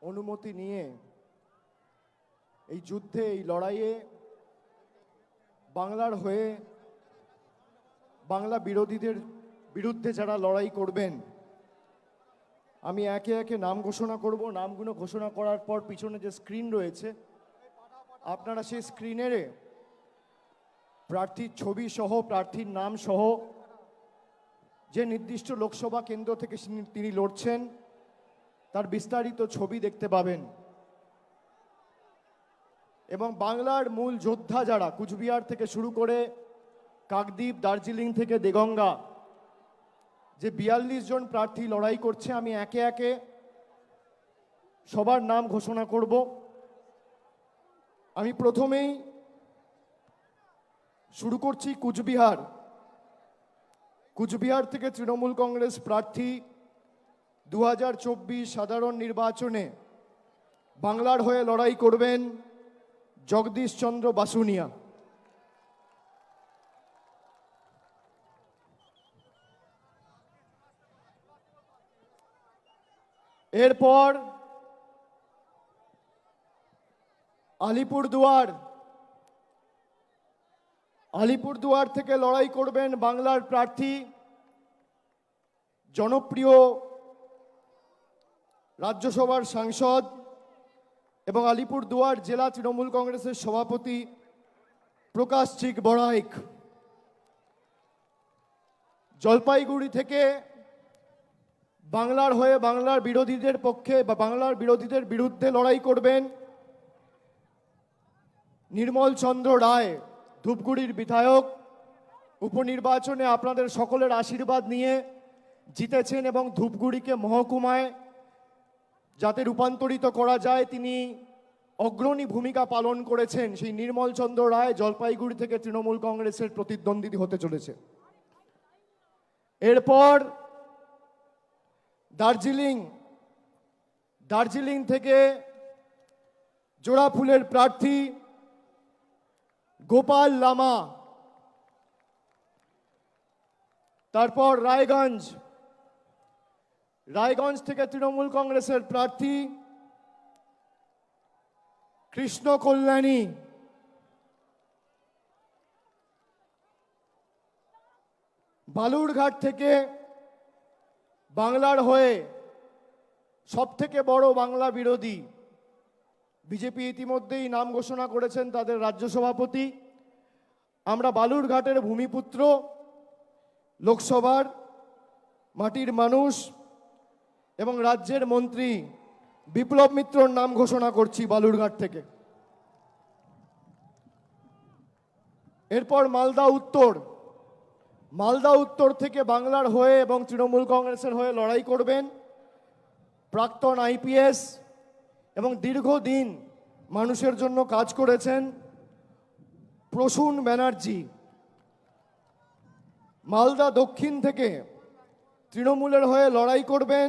অনুমতি নিয়ে এই যুদ্ধে, এই লড়াইয়ে বাংলার হয়ে বাংলা বিরোধীদের বিরুদ্ধে যারা লড়াই করবেন, আমি একে একে নাম ঘোষণা করব। নামগুলো ঘোষণা করার পর পিছনে যে স্ক্রিন রয়েছে, আপনারা সেই স্ক্রিনের প্রার্থীর ছবি সহ, প্রার্থীর নাম সহ, যে নির্দিষ্ট লোকসভা কেন্দ্র থেকে তিনি- লড়ছেন তার বিস্তারিত ছবি দেখতে পাবেন। এবং বাংলার মূল যোদ্ধা যারা, কুচবিহার থেকে শুরু করে কাকদ্বীপ, দার্জিলিং থেকে দেগঙ্গা, যে বিয়াল্লিশ জন প্রার্থী লড়াই করছে, আমি একে একে সবার নাম ঘোষণা করব। আমি প্রথমেই শুরু করছি কুচবিহার। কুচবিহার থেকে তৃণমূল কংগ্রেস প্রার্থী দু হাজার চব্বিশ সাধারণ নির্বাচনে বাংলার হয়ে লড়াই করবেন জগদীশ চন্দ্র বাসুনিয়া। এরপর আলিপুরদুয়ার। আলিপুরদুয়ার থেকে লড়াই করবেন বাংলার প্রার্থী, জনপ্রিয় রাজ্যসভার সাংসদ এবং আলিপুরদুয়ার জেলা তৃণমূল কংগ্রেসের সভাপতি প্রকাশ চিক বড়াইক। জলপাইগুড়ি থেকে বাংলার হয়ে বাংলার বিরোধীদের পক্ষে বা বাংলার বিরোধীদের বিরুদ্ধে লড়াই করবেন নির্মল চন্দ্র রায়, ধূপগুড়ির বিধায়ক। উপনির্বাচনে আপনাদের সকলের আশীর্বাদ নিয়ে জিতেছেন এবং ধূপগুড়িকে মহকুমায় যাতে রূপান্তরিত করা যায়, তিনি অগ্রণী ভূমিকা পালন করেছেন সেই নির্মল চন্দ্র রায় জলপাইগুড়ি থেকে তৃণমূল কংগ্রেসের প্রতিদ্বন্দ্বী হতে চলেছে। এরপর দার্জিলিং দার্জিলিং থেকে জোড়া ফুলের প্রার্থী গোপাল লামা, তারপর রায়গঞ্জ রায়গঞ্জ থেকে তৃণমূল কংগ্রেসের প্রার্থী কৃষ্ণ কল্যাণী। বালুরঘাট থেকে বাংলার হয়ে সব থেকে বড় বাংলা বিরোধী বিজেপি ইতিমধ্যেই নাম ঘোষণা করেছেন তাদের রাজ্য সভাপতি। আমরা বালুরঘাটের ভূমিপুত্র, লোকসভার মাটির মানুষ এবং রাজ্যের মন্ত্রী বিপ্লব মিত্রর নাম ঘোষণা করছি বালুরঘাট থেকে। এরপর মালদা উত্তর। মালদা উত্তর থেকে বাংলার হয়ে এবং তৃণমূল কংগ্রেসের হয়ে লড়াই করবেন প্রাক্তন আইপিএস এবং দীর্ঘদিন মানুষের জন্য কাজ করেছেন প্রসূন ব্যানার্জি। মালদা দক্ষিণ থেকে তৃণমূলের হয়ে লড়াই করবেন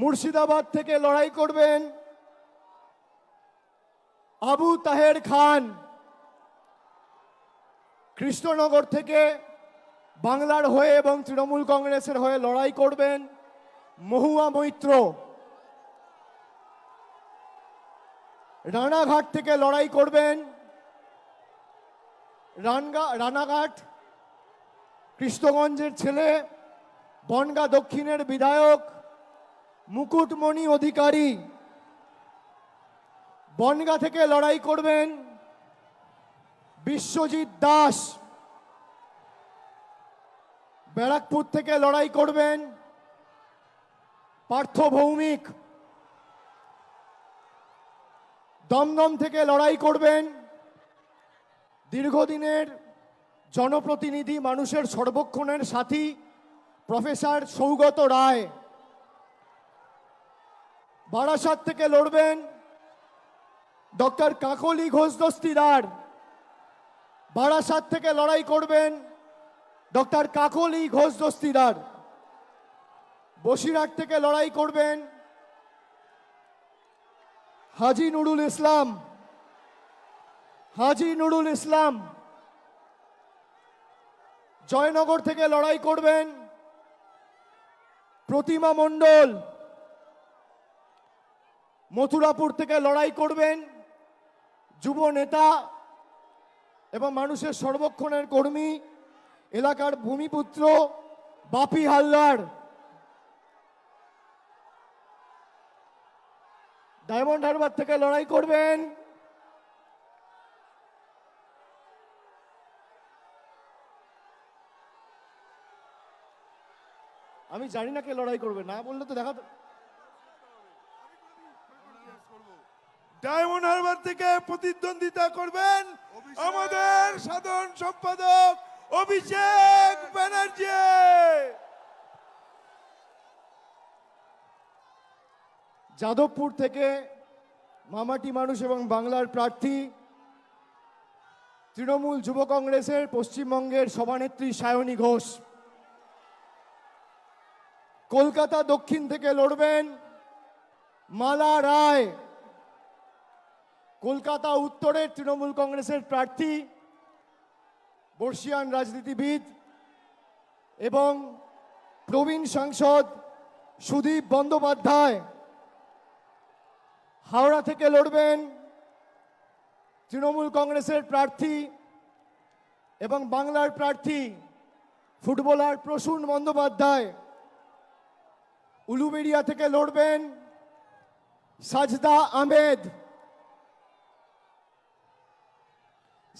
মুর্শিদাবাদ থেকে লড়াই করবেন আবু তাহের খান। কৃষ্ণনগর থেকে বাংলার হয়ে এবং তৃণমূল কংগ্রেসের হয়ে লড়াই করবেন মহুয়া মৈত্র। রানাঘাট থেকে লড়াই করবেন রানগা রানাঘাট কৃষ্ণগঞ্জের ছেলে, বনগা দক্ষিণের বিধায়ক। মুকুটমণি অধিকারী, বনগা থেকে লড়াই করবেন বিশ্বজিৎ দাস। ব্যারাকপুর থেকে লড়াই করবেন পার্থ ভৌমিক। দমদম থেকে লড়াই করবেন দীর্ঘদিনের জনপ্রতিনিধি মানুষের সর্বক্ষণের সাথী প্রফেসর সৌগত রায়। বারাসাত থেকে লড়বেন ডক্টর কাকলি ঘোষ দস্তিদার। বারাসাত থেকে লড়াই করবেন ডক্টর কাকলি ঘোষ দস্তিদার। বসিরহাট থেকে লড়াই করবেন হাজি নুরুল ইসলাম। হাজি নুরুল ইসলাম। জয়নগর থেকে লড়াই করবেন প্রতিমা মণ্ডল। মথুরাপুর থেকে লড়াই করবেন যুব নেতা এবং মানুষের সর্বক্ষণের কর্মী, এলাকার ভূমিপুত্র বাপি হালদার। ডায়মন্ড হারবার থেকে লড়াই করবেন। আমি জানি না কে লড়াই করবে, না বললে তো দেখা ডায়মন্ড হারবার থেকে প্রতিদ্বন্দ্বিতা করবেন আমাদের সাধারণ সম্পাদক অভিষেক ব্যানার্জি। যাদবপুর থেকে মামাটি মানুষ এবং বাংলার প্রার্থী তৃণমূল যুব কংগ্রেসের পশ্চিমবঙ্গের সভানেত্রী সায়নী ঘোষ। কলকাতা দক্ষিণ থেকে লড়বেন মালা রায়। কলকাতা উত্তরের তৃণমূল কংগ্রেসের প্রার্থী, বর্ষিয়ান রাজনীতিবিদ এবং প্রবীণ সাংসদ সুদীপ বন্দ্যোপাধ্যায়। হাওড়া থেকে লড়বেন তৃণমূল কংগ্রেসের প্রার্থী এবং বাংলার প্রার্থী ফুটবলার প্রসূন বন্দ্যোপাধ্যায়। উলুবেড়িয়া থেকে লড়বেন সাজদা আহমেদ।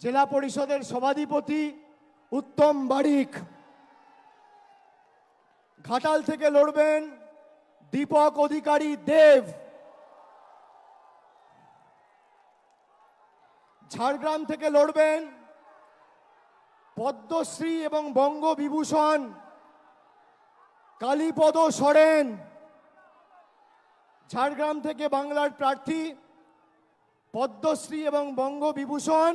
জেলা পরিষদের সভাধিপতি উত্তম বারিক। ঘাটাল থেকে লড়বেন দীপক অধিকারী দেব। ঝাড়গ্রাম থেকে লড়বেন পদ্মশ্রী এবং বঙ্গবিভূষণ কালীপদ সরেন। ঝাড়গ্রাম থেকে বাংলার প্রার্থী পদ্মশ্রী এবং বঙ্গবিভূষণ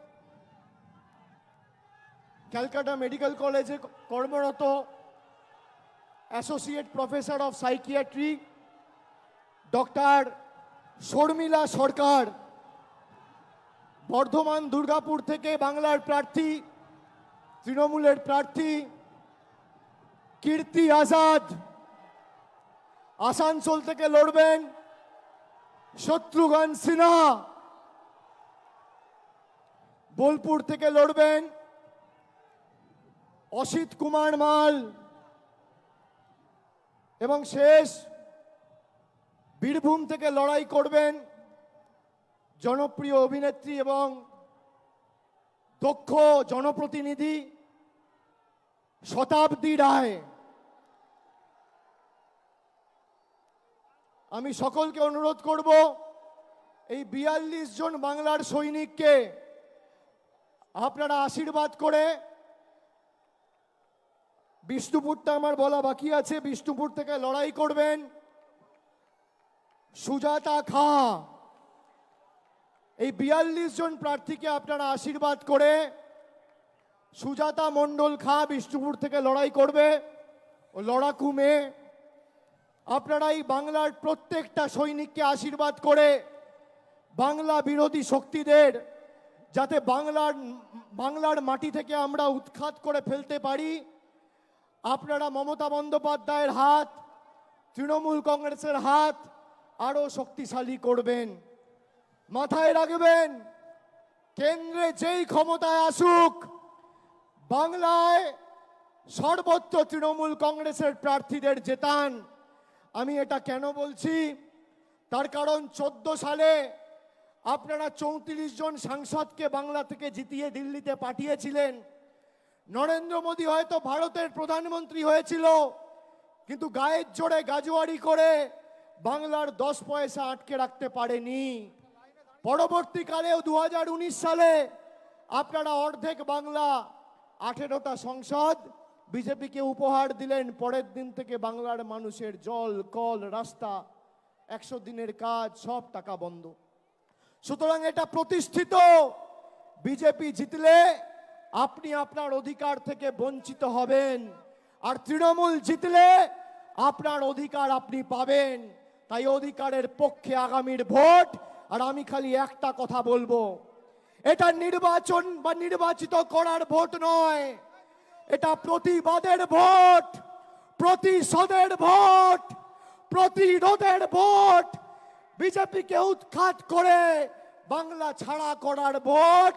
ক্যালকাটা মেডিকেল কলেজে কর্মরত associate professor of psychiatry doctor Sharmila Sarkar, Bardhaman Durgapur থেকে বাংলার প্রার্থী, তৃণমূলের প্রার্থী, কীর্তি আজাদ, আসানসোল থেকে লড়বেন শত্রুঘ্ন সিনহা, বোলপুর থেকে লড়বেন অসিত কুমার মাল এবং শেষ বীরভূম থেকে লড়াই করবেন জনপ্রিয় অভিনেত্রী এবং দক্ষ জনপ্রতিনিধি শতাব্দী রায়। আমি সকলকে অনুরোধ করব, এই বিয়াল্লিশ জন বাংলার সৈনিককে আপনারা আশীর্বাদ করে বিষ্ণুপুরটা আমার বলা বাকি আছে, বিষ্ণুপুর থেকে লড়াই করবেন। সুজাতা খা। এই বিয়াল্লিশ জন প্রার্থীকে আপনারা আশীর্বাদ করে সুজাতা মণ্ডল খা বিষ্ণুপুর থেকে লড়াই করবে। ও লড়াকু মেয়ে, আপনারা এই বাংলার প্রত্যেকটা সৈনিককে আশীর্বাদ করে বাংলা বিরোধী শক্তিদের যাতে বাংলার বাংলার মাটি থেকে আমরা উৎখাত করে ফেলতে পারি। আপনারা মমতা বন্দ্যোপাধ্যায়ের হাত, তৃণমূল কংগ্রেসের হাত আরও শক্তিশালী করবেন। মাথায় রাখবেন, কেন্দ্রে যেই ক্ষমতায় আসুক, বাংলায় সর্বত্র তৃণমূল কংগ্রেসের প্রার্থীদের জেতান। আমি এটা কেন বলছি? তার কারণ চোদ্দ সালে আপনারা চৌত্রিশ জন সাংসদকে বাংলা থেকে জিতিয়ে দিল্লিতে পাঠিয়েছিলেন। নরেন্দ্র মোদী হয়তো ভারতের প্রধানমন্ত্রী হয়েছিল, কিন্তু গায়ের জোরে গাজুয়ারি করে বাংলার দশ পয়সা আটকে রাখতে পারেনি। পরবর্তীকালেও দুহাজার উনিশ সালে আপনারা অর্ধেক বাংলা, আঠেরোটা সংসদ, বিজেপিকে উপহার দিলেন, পরের দিন থেকে বাংলার মানুষের জল, কল, রাস্তা, একশো দিনের কাজ, সব টাকা বন্ধ। সুতরাং এটা প্রতিষ্ঠিত, বিজেপি জিতলে আপনি আপনার অধিকার থেকে বঞ্চিত হবেন। আর তৃণমূল জিতলে আপনার অধিকার আপনি পাবেন। তাই অধিকারের পক্ষে আগামীর ভোট। আর আমি খালি একটা কথা বলব। এটা নির্বাচন বা নির্বাচিত করার ভোট নয়। এটা প্রতিবাদের ভোট, প্রতিশোধের ভোট, প্রতিরোধের ভোট। বিজেপিকে উৎখাত করে বাংলা ছাড়া করার ভোট।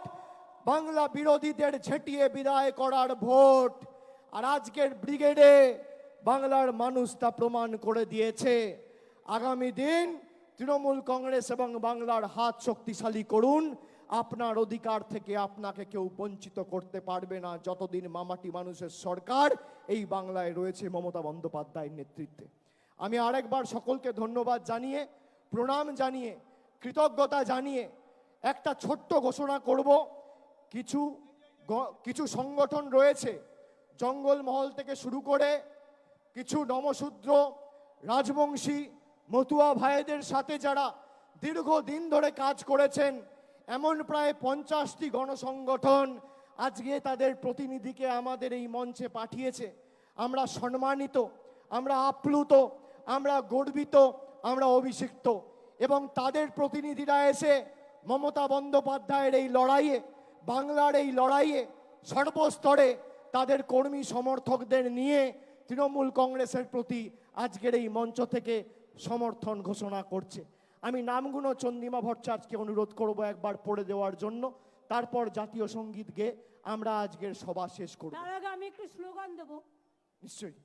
বাংলা বিরোধীদের ছেটিয়ে বিদায় করার ভোট। আর আজকের ব্রিগেডে বাংলার মানুষ তা প্রমাণ করে দিয়েছে। আগামী দিন তৃণমূল কংগ্রেস এবং বাংলার হাত শক্তিশালী করুন। আপনার অধিকার থেকে আপনাকে কেউ বঞ্চিত করতে পারবে না। যতদিন মামাটি মানুষের সরকার, এই বাংলায় রয়েছে মমতা বন্দ্যোপাধ্যায়ের নেতৃত্বে। আমি আরেকবার সকলকে ধন্যবাদ জানিয়ে, প্রণাম জানিয়ে, কৃতজ্ঞতা জানিয়ে একটা ছোট্ট ঘোষণা করব। কিছু কিছু সংগঠন রয়েছে, জঙ্গলমহল থেকে শুরু করে কিছু নমশূদ্র রাজবংশী মতুয়া ভাইদের সাথে যারা দীর্ঘদিন ধরে কাজ করেছেন, এমন প্রায় পঞ্চাশটি গণসংগঠন আজকে তাদের প্রতিনিধিকে আমাদের এই মঞ্চে পাঠিয়েছে। আমরা সম্মানিত, আমরা আপ্লুত, আমরা গর্বিত, আমরা অভিষিক্ত এবং তাদের প্রতিনিধিরা এসে মমতা বন্দ্যোপাধ্যায়ের এই লড়াইয়ে বাংলার এই লড়াইয়ে সর্বস্তরে তাদের কর্মী সমর্থকদের নিয়ে তৃণমূল কংগ্রেসের প্রতি আজকের এই মঞ্চ থেকে সমর্থন ঘোষণা করছে। আমি নামগুলো চন্দিমা ভট্টাচার্যকে অনুরোধ করব একবার পড়ে দেওয়ার জন্য। তারপর জাতীয় সংগীত গেয়ে আমরা আজকের সভা শেষ করব। তার আগে আমি একটু স্লোগান দেবো। নিশ্চয়ই।